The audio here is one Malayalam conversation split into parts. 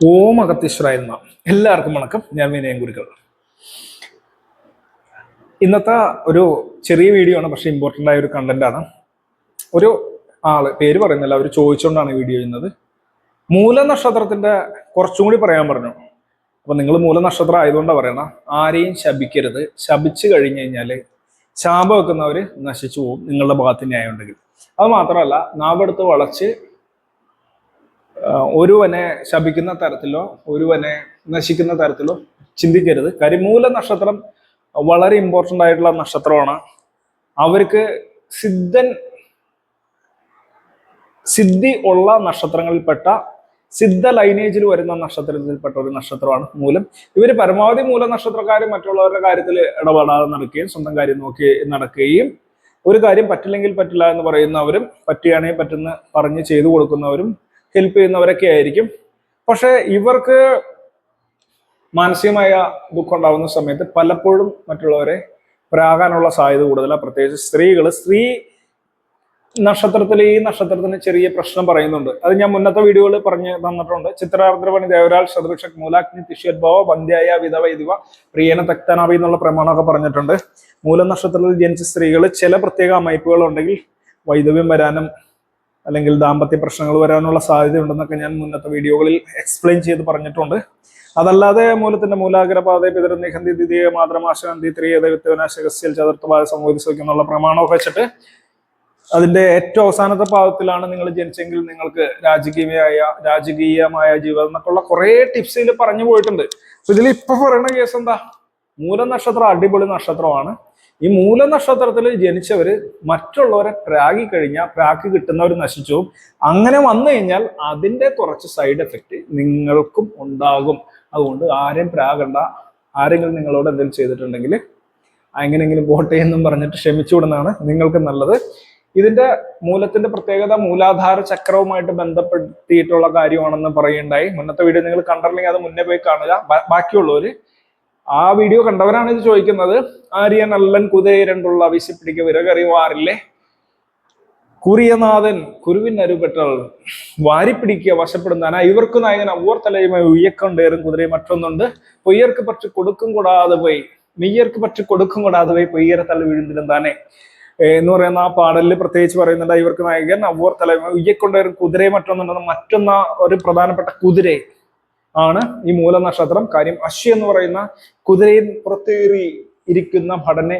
ഓം അകത്തീശ്വരായ്മ എല്ലാവർക്കും വണക്കം. ഞാൻ വിനയൻ ഗുരുക്കൾ ഇന്നത്തെ ഒരു ചെറിയ വീഡിയോ ആണ് പക്ഷെ ഇമ്പോർട്ടന്റ് ആയ ഒരു കണ്ടന്റ് ആണ്. ഒരു ആൾ പേര് പറയുന്നില്ല അവർ ചോദിച്ചുകൊണ്ടാണ് വീഡിയോ ചെയ്യുന്നത്. മൂലനക്ഷത്രത്തിന്റെ കുറച്ചും കൂടി പറയാൻ പറഞ്ഞു. അപ്പൊ നിങ്ങൾ മൂലനക്ഷത്രം ആയതുകൊണ്ടാണ് പറയണ ആരെയും ശപിക്കരുത്. ശപിച്ചു കഴിഞ്ഞു കഴിഞ്ഞാൽ ശാപം വെക്കുന്നവര് നശിച്ചു പോകും നിങ്ങളുടെ ഭാഗത്ത് ന്യായം ഉണ്ടെങ്കിൽ അത് മാത്രമല്ല നാവെടുത്ത് വളച്ച് ഒരുവനെ ശപിക്കുന്ന തരത്തിലോ ഒരുവനെ നശിക്കുന്ന തരത്തിലോ ചിന്തിക്കരുത്. കരിമൂല നക്ഷത്രം വളരെ ഇമ്പോർട്ടന്റ് ആയിട്ടുള്ള നക്ഷത്രമാണ്. അവർക്ക് സിദ്ധൻ സിദ്ധി ഉള്ള നക്ഷത്രങ്ങളിൽപ്പെട്ട സിദ്ധ ലൈനേജിൽ വരുന്ന നക്ഷത്രത്തിൽപ്പെട്ട ഒരു നക്ഷത്രമാണ് മൂലം. ഇവർ പരമാവധി മൂല നക്ഷത്രക്കാർ മറ്റുള്ളവരുടെ കാര്യത്തിൽ ഇടപെടാതെ നടക്കുകയും സ്വന്തം കാര്യം നോക്കി നടക്കുകയും ഒരു കാര്യം പറ്റില്ലെങ്കിൽ പറ്റില്ല എന്ന് പറയുന്നവരും പറ്റുകയാണെങ്കിൽ പറ്റുന്ന പറഞ്ഞ് ചെയ്തു കൊടുക്കുന്നവരും ഹെൽപ്പ് ചെയ്യുന്നവരൊക്കെ ആയിരിക്കും. പക്ഷെ ഇവർക്ക് മാനസികമായ ദുഃഖം ഉണ്ടാകുന്ന സമയത്ത് പലപ്പോഴും മറ്റുള്ളവരെ പ്രാകാനുള്ള സാധ്യത കൂടുതലാണ്. പ്രത്യേകിച്ച് സ്ത്രീകൾ സ്ത്രീ നക്ഷത്രത്തിൽ ഈ നക്ഷത്രത്തിന് ചെറിയ പ്രശ്നം പറയുന്നുണ്ട്. അത് ഞാൻ മുന്നത്തെ വീഡിയോയിൽ പറഞ്ഞു തന്നിട്ടുണ്ട്. ചിത്രാർദ്രപണി ദേവരാൾ ശതൃക്ഷക് മൂലാഗ്നി തിഷ്യോദ്ഭവ വന്ധ്യായ വിധവ ഇതിവ പ്രിയന തക്തനാവി എന്നുള്ള പ്രമാണമൊക്കെ പറഞ്ഞിട്ടുണ്ട്. മൂലനക്ഷത്രത്തിൽ ജനിച്ച സ്ത്രീകൾ ചില പ്രത്യേക അമൈപ്പുകൾ ഉണ്ടെങ്കിൽ വൈദവ്യം വരാനും അല്ലെങ്കിൽ ദാമ്പത്യ പ്രശ്നങ്ങൾ വരാനുള്ള സാധ്യത ഉണ്ടെന്നൊക്കെ ഞാൻ മുന്നത്തെ വീഡിയോകളിൽ എക്സ്പ്ലെയിൻ ചെയ്ത് പറഞ്ഞിട്ടുണ്ട്. അതല്ലാതെ മൂലത്തിന്റെ മൂലാഗ്രപാത പിതൃ നിഹന്തി ദ്വിതീയ മാതൃമാശാന്തി ത്രിയ ദൈവത്വനാശകസ്യൽ ചതുർത്ഥപാത സംബോധിച്ചു എന്നുള്ള പ്രമാണമൊക്കെ വെച്ചിട്ട് അതിന്റെ ഏറ്റവും അവസാനത്തെ പാദത്തിലാണ് നിങ്ങൾ ജനിച്ചെങ്കിൽ നിങ്ങൾക്ക് രാജകീയമായ രാജകീയമായ ജീവിതം എന്നൊക്കെയുള്ള കുറെ ടിപ്സ് ഇതിൽ പറഞ്ഞു പോയിട്ടുണ്ട്. അപ്പൊ ഇതിൽ ഇപ്പൊ പറയുന്ന കേസ് എന്താ? മൂലനക്ഷത്രം അടിപൊളി നക്ഷത്രമാണ്. ഈ മൂലനക്ഷത്രത്തിൽ ജനിച്ചവർ മറ്റുള്ളവരെ പ്രാഗി കഴിഞ്ഞാൽ പ്രാഗ് കിട്ടുന്നവർ നശിച്ചു. അങ്ങനെ വന്നു കഴിഞ്ഞാൽ അതിന്റെ കുറച്ച് സൈഡ് എഫക്റ്റ് നിങ്ങൾക്കും ഉണ്ടാകും. അതുകൊണ്ട് ആരെയും പ്രാകണ്ട ആരെങ്കിലും നിങ്ങളോട് എന്തെങ്കിലും ചെയ്തിട്ടുണ്ടെങ്കിൽ എങ്ങനെയെങ്കിലും പോട്ടെ എന്നും പറഞ്ഞിട്ട് ക്ഷമിച്ചു വിടുന്നതാണ് നിങ്ങൾക്ക് നല്ലത്. ഇതിന്റെ മൂലത്തിന്റെ പ്രത്യേകത മൂലാധാര ചക്രവുമായിട്ട് ബന്ധപ്പെടുത്തിയിട്ടുള്ള കാര്യമാണെന്ന് പറയുണ്ടായി മുന്നത്തെ വീഡിയോ നിങ്ങൾ കണ്ടില്ലെങ്കിൽ അത് മുന്നേ പോയി കാണുക. ബാ- ബാക്കിയുള്ളവര് ആ വീഡിയോ കണ്ടവരാണ് ഇത് ചോദിക്കുന്നത്. ആര്യ നല്ലൻ കുതേരണ്ടുള്ള വിശപ്പിടിക്ക വിറകറിവാറില്ലേ കുറിയനാഥൻ കുരുവിൻ അരുപെട്ടൽ വാരിപ്പിടിക്കുക വശപ്പെടുന്നാന ഇവർക്ക് നായകൻ അവർ തലയുമായി ഉയ്യക്കൊണ്ടേറും കുതിരയും മറ്റൊന്നുണ്ട്. പൊയ്യർക്ക് പറ്റി കൊടുക്കും കൂടാതെ പോയി. മെയ്യർക്ക് പറ്റി കൊടുക്കും കൂടാതെ പോയി. പൊയ്യരെ തല വീഴുന്നിലും താനെ. എന്ന് പറയുന്ന ആ പാടലിൽ പ്രത്യേകിച്ച് പറയുന്നുണ്ട് ഇവർക്ക് നായകൻ അവർ തലയുമായി ഉയ്യക്കൊണ്ടേറും കുതിരയും മറ്റൊന്നുണ്ടെന്ന് മറ്റൊന്ന ഒരു പ്രധാനപ്പെട്ട കുതിര ആണ് ഈ മൂലനക്ഷത്രം. കാര്യം അശ്വി എന്ന് പറയുന്ന കുതിരയിൽ പുറത്തേറി ഇരിക്കുന്ന ഭടനെ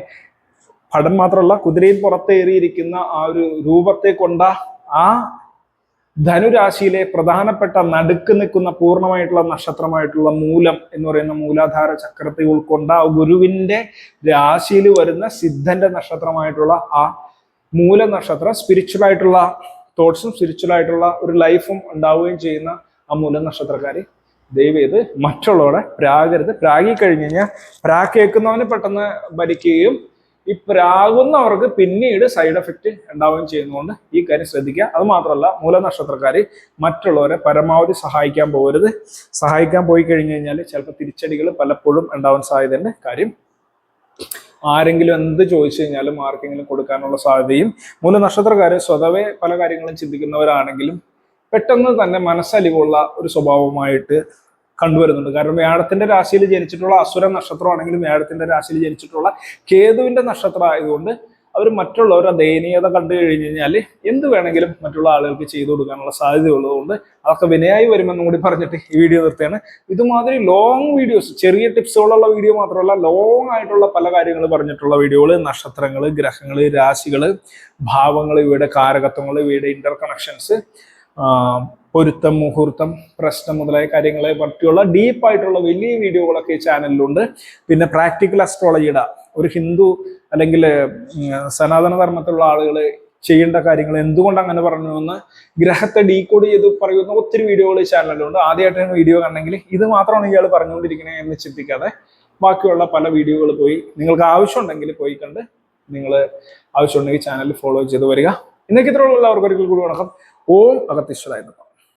ഭടൻ മാത്രമല്ല കുതിരയിൽ പുറത്തേറിയിരിക്കുന്ന ആ ഒരു രൂപത്തെ കൊണ്ട ആ ധനുരാശിയിലെ പ്രധാനപ്പെട്ട നടുക്ക് നിൽക്കുന്ന പൂർണമായിട്ടുള്ള നക്ഷത്രമായിട്ടുള്ള മൂലം എന്ന് പറയുന്ന മൂലാധാര ചക്രത്തെ ഉൾക്കൊണ്ട ആ ഗുരുവിന്റെ രാശിയിൽ വരുന്ന സിദ്ധന്റെ നക്ഷത്രമായിട്ടുള്ള ആ മൂല നക്ഷത്രം സ്പിരിച്വൽ ആയിട്ടുള്ള തോട്ട്സും സ്പിരിച്വൽ ആയിട്ടുള്ള ഒരു ലൈഫും ഉണ്ടാവുകയും ചെയ്യുന്ന ആ മൂല നക്ഷത്രക്കാര് ദയവ് ചെയ്ത് മറ്റുള്ളവരെ പ്രാകരുത്. പ്രാഗി കഴിഞ്ഞ് കഴിഞ്ഞാൽ പ്രാഗ് കേൾക്കുന്നവന് പെട്ടെന്ന് ഭരിക്കുകയും ഈ പ്രാകുന്നവർക്ക് പിന്നീട് സൈഡ് എഫക്റ്റ് ഉണ്ടാവുകയും ചെയ്യുന്നതുകൊണ്ട് ഈ കാര്യം ശ്രദ്ധിക്കുക. അത് മാത്രമല്ല മൂലനക്ഷത്രക്കാർ മറ്റുള്ളവരെ പരമാവധി സഹായിക്കാൻ പോകരുത്. സഹായിക്കാൻ പോയി കഴിഞ്ഞു കഴിഞ്ഞാൽ ചിലപ്പോൾ തിരിച്ചടികൾ പലപ്പോഴും ഉണ്ടാവാൻ സാധ്യതയുണ്ട്. കാര്യം ആരെങ്കിലും എന്ത് ചോദിച്ചു കഴിഞ്ഞാലും ആർക്കെങ്കിലും കൊടുക്കാനുള്ള സാധ്യതയും മൂലനക്ഷത്രക്കാർ സ്വതവേ പല കാര്യങ്ങളും ചിന്തിക്കുന്നവരാണെങ്കിലും പെട്ടെന്ന് തന്നെ മനസ്സലിവുള്ള ഒരു സ്വഭാവമായിട്ട് കണ്ടുവരുന്നുണ്ട്. കാരണം വ്യാഴത്തിന്റെ രാശിയിൽ ജനിച്ചിട്ടുള്ള അസുര നക്ഷത്രമാണെങ്കിലും വ്യാഴത്തിന്റെ രാശിയിൽ ജനിച്ചിട്ടുള്ള കേതുവിന്റെ നക്ഷത്രം ആയതുകൊണ്ട് അവർ മറ്റുള്ളവരുടെ ദയനീയത കണ്ടു കഴിഞ്ഞു കഴിഞ്ഞാൽ എന്ത് വേണമെങ്കിലും മറ്റുള്ള ആളുകൾക്ക് ചെയ്തു കൊടുക്കാനുള്ള സാധ്യത ഉള്ളതുകൊണ്ട് അതൊക്കെ വിനയായി വരുമെന്നും കൂടി പറഞ്ഞിട്ട് ഈ വീഡിയോ നിർത്തുകയാണ്. ഇതുമാതിരി ലോങ് വീഡിയോസ് ചെറിയ ടിപ്സുകളുള്ള വീഡിയോ മാത്രമല്ല ലോങ് ആയിട്ടുള്ള പല കാര്യങ്ങൾ പറഞ്ഞിട്ടുള്ള വീഡിയോകൾ നക്ഷത്രങ്ങൾ ഗ്രഹങ്ങൾ രാശികൾ ഭാവങ്ങൾ ഇവയുടെ കാരകത്വങ്ങൾ ഇവയുടെ ഇന്റർ കണക്ഷൻസ് പൊരുത്തം മുഹൂർത്തം പ്രശ്നം മുതലായ കാര്യങ്ങളെ പറ്റിയുള്ള ഡീപ്പായിട്ടുള്ള വലിയ വീഡിയോകളൊക്കെ ഈ ചാനലിലുണ്ട് പിന്നെ പ്രാക്ടിക്കൽ അസ്ട്രോളജിയുടെ ഒരു ഹിന്ദു അല്ലെങ്കിൽ സനാതന ധർമ്മത്തിലുള്ള ആളുകൾ ചെയ്യേണ്ട കാര്യങ്ങൾ എന്തുകൊണ്ട് അങ്ങനെ പറഞ്ഞു എന്ന് ഗ്രഹത്തെ ഡീകോഡ് ചെയ്ത് പറയുന്ന ഒത്തിരി വീഡിയോകൾ ഈ ചാനലിലുണ്ട് ആദ്യമായിട്ടാണ് വീഡിയോ കണ്ടെങ്കിൽ ഇത് മാത്രമാണ് ഇയാൾ പറഞ്ഞുകൊണ്ടിരിക്കുന്നത് എന്ന് ചിന്തിക്കാതെ ബാക്കിയുള്ള പല വീഡിയോകൾ പോയി. നിങ്ങൾക്ക് ആവശ്യമുണ്ടെങ്കിൽ പോയി കണ്ട് നിങ്ങൾ ആവശ്യമുണ്ടെങ്കിൽ ചാനൽ ഫോളോ ചെയ്ത് വരിക. ഇന്നേക്ക് ഇത്രയുള്ള. എല്ലാവർക്കും ഒരിക്കൽ കൂടി വണക്കം. ഓം അഗത്തീശ്വരായിരുന്നു